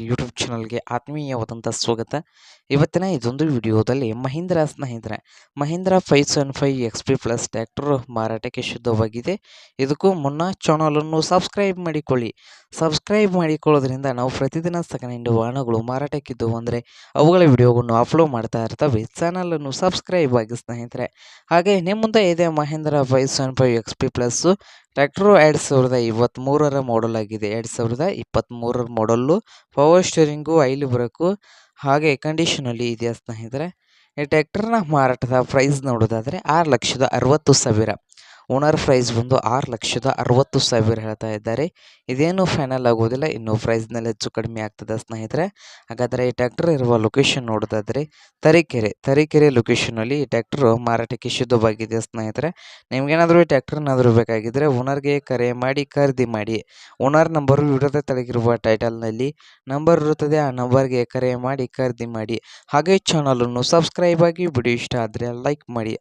europe YouTube ಚಾನಲ್ಗೆ ಆತ್ಮೀಯವಾದಂಥ ಸ್ವಾಗತ. ಇವತ್ತಿನ ಇದೊಂದು ವಿಡಿಯೋದಲ್ಲಿ ಮಹೀಂದ್ರ ಸ್ನೇಹಿತರೆ, Mahindra five seven five X P plus tractor ಮಾರಾಟಕ್ಕೆ ಶುದ್ಧವಾಗಿದೆ. ಇದಕ್ಕೂ ಮುನ್ನ ಚಾನಲನ್ನು ಸಬ್ಸ್ಕ್ರೈಬ್ ಮಾಡಿಕೊಳ್ಳಿ. ಸಬ್ಸ್ಕ್ರೈಬ್ ಮಾಡಿಕೊಳ್ಳೋದ್ರಿಂದ ನಾವು ಪ್ರತಿದಿನ ಸೆಕೆಂಡ್ ವಾಹನಗಳು ಮಾರಾಟಕ್ಕಿದ್ದು ಅಂದರೆ ಅವುಗಳ ವಿಡಿಯೋವನ್ನು ಅಪ್ಲೋಡ್ ಮಾಡ್ತಾ ಇರ್ತವೆ. ಚಾನಲನ್ನು ಸಬ್ಸ್ಕ್ರೈಬ್ ಆಗಿ ಸ್ನೇಹಿತರೆ. ಹಾಗೆ ನಿಮ್ಮ ಮುಂದೆ ಇದೆ Mahindra five seven five X P plus tractor ಎರಡು ಸಾವಿರದ ಇಪ್ಪತ್ತ್ಮೂರರ ಮಾಡಲ್ ಆಗಿದೆ. ಎರಡು ಸಾವಿರದ ಇಪ್ಪತ್ತ್ಮೂರರ ಮಾಡಲ್ಲು ಪವರ್ ಸ್ಟೇರಿಂಗು ಐಲಿ ಬರಕು ಹಾಗೆ ಕಂಡೀಷನಲ್ಲಿ ಇದೆಯಾ ಸ್ನೇಹಿತರೆ? ಈ ಟ್ಯಾಕ್ಟರ್ನ ಮಾರಾಟದ ಪ್ರೈಸ್ ನೋಡೋದಾದರೆ ಆರು ಲಕ್ಷದ ಅರವತ್ತು ಸಾವಿರ. ಓನರ್ ಪ್ರೈಸ್ ಬಂದು ಆರು ಲಕ್ಷದ ಅರವತ್ತು ಸಾವಿರ ಹೇಳ್ತಾ ಇದ್ದಾರೆ. ಇದೇನು ಫೈನಲ್ ಆಗೋದಿಲ್ಲ, ಇನ್ನು ಪ್ರೈಸ್ನಲ್ಲಿ ಹೆಚ್ಚು ಕಡಿಮೆ ಆಗ್ತದೆ ಸ್ನೇಹಿತರೆ. ಹಾಗಾದರೆ ಈ ಟ್ಯಾಕ್ಟರ್ ಇರುವ ಲೊಕೇಶನ್ ನೋಡೋದಾದರೆ ತರೀಕೆರೆ. ತರೀಕೆರೆ ಲೊಕೇಶನಲ್ಲಿ ಈ ಟ್ಯಾಕ್ಟರ್ ಮಾರಾಟಕ್ಕೆ ಶುದ್ಧವಾಗಿದೆ ಸ್ನೇಹಿತರೆ. ನಿಮಗೇನಾದರೂ ಈ ಟ್ಯಾಕ್ಟರ್ನಾದರೂ ಬೇಕಾಗಿದ್ದರೆ ಓನರ್ಗೆ ಕರೆ ಮಾಡಿ, ಖರೀದಿ ಮಾಡಿ. ಓನರ್ ನಂಬರು ವಿಡಿಯೋದ ತೆಳಗಿರುವ ಟೈಟಲ್ನಲ್ಲಿ ನಂಬರ್ ಇರುತ್ತದೆ, ಆ ನಂಬರ್ಗೆ ಕರೆ ಮಾಡಿ, ಖರೀದಿ ಮಾಡಿ. ಹಾಗೆ ಚಾನಲನ್ನು ಸಬ್ಸ್ಕ್ರೈಬ್ ಆಗಿ ವಿಡಿಯೋ ಇಷ್ಟ ಆದರೆ ಲೈಕ್ ಮಾಡಿ.